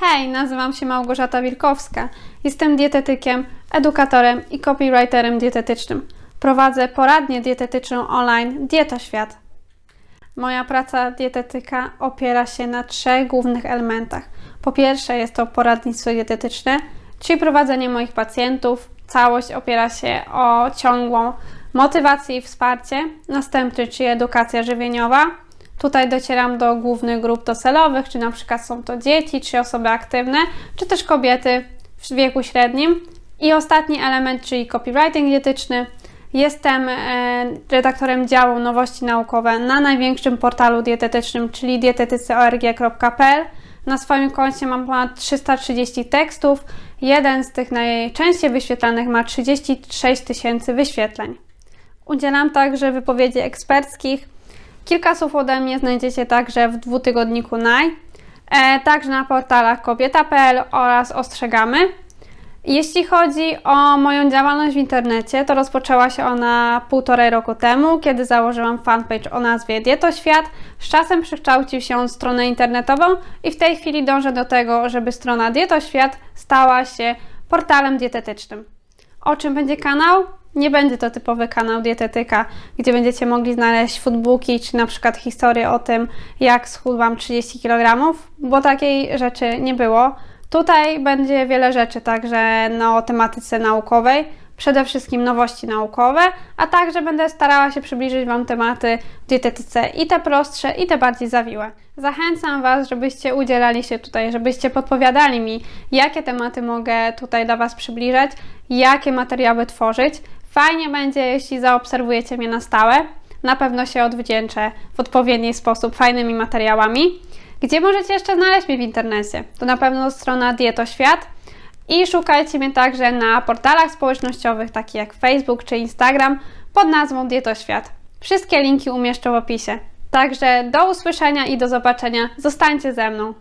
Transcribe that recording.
Hej, nazywam się Małgorzata Wilkowska. Jestem dietetykiem, edukatorem i copywriterem dietetycznym. Prowadzę poradnię dietetyczną online Dietoświat. Moja praca dietetyka opiera się na trzech głównych elementach. Po pierwsze jest to poradnictwo dietetyczne, czyli prowadzenie moich pacjentów. Całość opiera się o ciągłą motywację i wsparcie. Następny, czyli edukacja żywieniowa. Tutaj docieram do głównych grup docelowych, czy na przykład są to dzieci, czy osoby aktywne, czy też kobiety w wieku średnim. I ostatni element, czyli copywriting dietetyczny. Jestem e, redaktorem działu Nowości Naukowe na największym portalu dietetycznym, czyli dietetyceorg.pl. Na swoim koncie mam ponad 330 tekstów. Jeden z tych najczęściej wyświetlanych ma 36 tysięcy wyświetleń. Udzielam także wypowiedzi eksperckich. Kilka słów ode mnie znajdziecie także w dwutygodniku NAJ, e, także na portalach kobieta.pl oraz Ostrzegamy. Jeśli chodzi o moją działalność w internecie, to rozpoczęła się ona półtorej roku temu, kiedy założyłam fanpage o nazwie Dietoświat. Z czasem przekształcił się on w stronę internetową i w tej chwili dążę do tego, żeby strona Dietoświat stała się portalem dietetycznym. O czym będzie kanał? Nie będzie to typowy kanał dietetyka, gdzie będziecie mogli znaleźć foodbooki, czy na przykład historię o tym, jak schudłam 30 kg, bo takiej rzeczy nie było. Tutaj będzie wiele rzeczy, także no, o tematyce naukowej, przede wszystkim nowości naukowe, a także będę starała się przybliżyć Wam tematy w dietetyce i te prostsze, i te bardziej zawiłe. Zachęcam Was, żebyście udzielali się tutaj, żebyście podpowiadali mi, jakie tematy mogę tutaj dla Was przybliżać, jakie materiały tworzyć. Fajnie będzie, jeśli zaobserwujecie mnie na stałe. Na pewno się odwdzięczę w odpowiedni sposób fajnymi materiałami. Gdzie możecie jeszcze znaleźć mnie w internecie? To na pewno strona Dietoświat i szukajcie mnie także na portalach społecznościowych takich jak Facebook czy Instagram pod nazwą Dietoświat. Wszystkie linki umieszczę w opisie. Także do usłyszenia i do zobaczenia. Zostańcie ze mną.